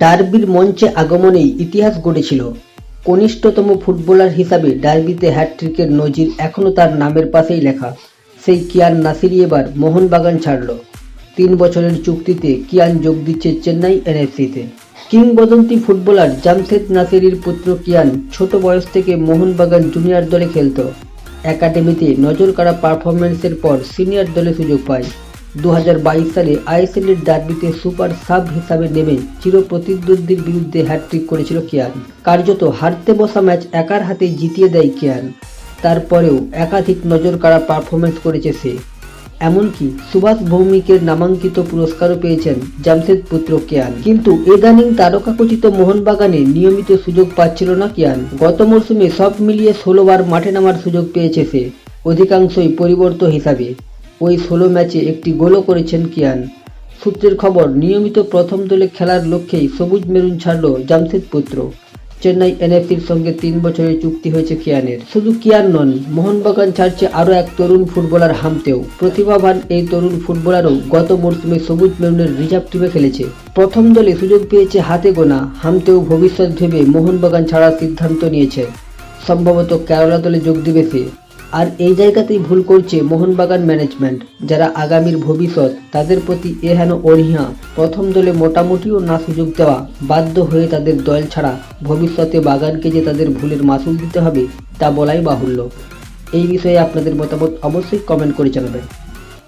ডার্বির মঞ্চে আগমনেই ইতিহাস গড়েছিল। কনিষ্ঠতম ফুটবলার হিসাবে ডার্বিতে হ্যাটট্রিকের নজির এখনও তার নামের পাশেই লেখা। সেই কিয়ান নাসিরি এবার মোহনবাগান ছাড়ল। তিন বছরের চুক্তিতে কিয়ান যোগ দিচ্ছে চেন্নাই এনএফসিতে। কিংবদন্তি ফুটবলার জামশেদ নাসিরির পুত্র কিয়ান ছোট বয়স থেকে মোহনবাগান জুনিয়র দলে খেলত। একাডেমিতে নজর কাড়া পারফরমেন্সের পর সিনিয়র দলে সুযোগ পায়। দু হাজার বাইশ সালে আইএসএলের ডার্বিতে সুপার সাব হিসাবে নেমে চিরপ্রতিদ্বন্দ্বীর বিরুদ্ধে হ্যাটট্রিক করেছিল কিয়ান কার্যত হারতে বসা ম্যাচ একার হাতে জিতিয়ে দেয় কিয়ান তারপরেও একাধিক নজর কাড়া পারফরমেন্স করেছে সে। এমনকি সুভাষ ভৌমিকের নামাঙ্কিত পুরস্কারও পেয়েছেন জামশেদ পুত্র কিয়ান কিন্তু ইদানিং তারকাখচিত মোহনবাগানে নিয়মিত সুযোগ পাচ্ছিল না কিয়ান গত মরশুমে সব মিলিয়ে ষোলোবার মাঠে নামার সুযোগ পেয়েছে সে, অধিকাংশই পরিবর্ত হিসাবে। ওই ষোলো ম্যাচে একটি গোলও করেছেন কিয়ান। সূত্রের খবর, নিয়মিত প্রথম দলে খেলার লক্ষ্যেই সবুজ মেরুন ছাড়ল জামশেদ পুত্র। চেন্নাই এনএফসির সঙ্গে তিন বছরের চুক্তি হয়েছে কিয়ানের। শুধু কিয়ান নন, মোহনবাগান ছাড়ছে আরও এক তরুণ ফুটবলার হামতেও। প্রতিভাবান এই তরুণ ফুটবলারও গত মরশুমে সবুজ মেরুনের রিজার্ভ টিমে খেলেছে। প্রথম দলে সুযোগ পেয়েছে হাতে গোনা, হামতেও ভবিষ্যৎ ভেবে মোহনবাগান ছাড়ার সিদ্ধান্ত নিয়েছে। সম্ভবত কেরালা দলে যোগ দেবে সে। আর এই জায়গাতেই ভুল করছে মোহনবাগান ম্যানেজমেন্ট। যারা আগামীর ভবিষ্যৎ, তাদের প্রতি এ হেন প্রথম দলে মোটামুটিও না সুযোগ দেওয়া, বাধ্য হয়ে তাদের দল ছাড়া ভবিষ্যতে বাগানকে যে তাদের ভুলের মাসুল দিতে হবে, তা বলাই বাহুল্য। এই বিষয়ে আপনাদের মতামত অবশ্যই কমেন্ট করে জানাবেন।